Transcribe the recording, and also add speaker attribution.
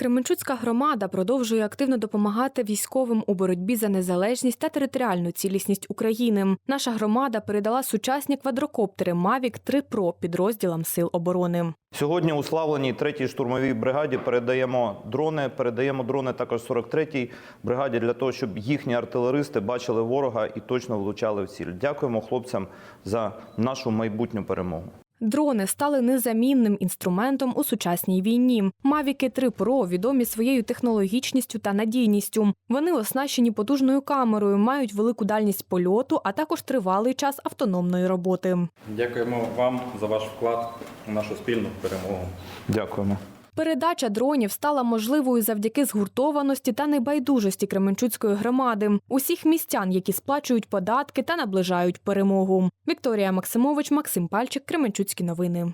Speaker 1: Кременчуцька громада продовжує активно допомагати військовим у боротьбі за незалежність та територіальну цілісність України. Наша громада передала сучасні квадрокоптери Mavic 3 Pro підрозділам сил оборони.
Speaker 2: Сьогодні у славленій 3-й штурмовій бригаді передаємо дрони. Передаємо дрони також 43-й бригаді для того, щоб їхні артилеристи бачили ворога і точно влучали в ціль. Дякуємо хлопцям за нашу майбутню перемогу.
Speaker 1: Дрони стали незамінним інструментом у сучасній війні. Мавіки 3 Pro відомі своєю технологічністю та надійністю. Вони оснащені потужною камерою, мають велику дальність польоту, а також тривалий час автономної роботи.
Speaker 3: Дякуємо вам за ваш вклад у нашу спільну перемогу.
Speaker 2: Дякуємо.
Speaker 1: Передача дронів стала можливою завдяки згуртованості та небайдужості Кременчуцької громади, усіх містян, які сплачують податки та наближають перемогу. Вікторія Максимович, Максим Пальчик, Кременчуцькі новини.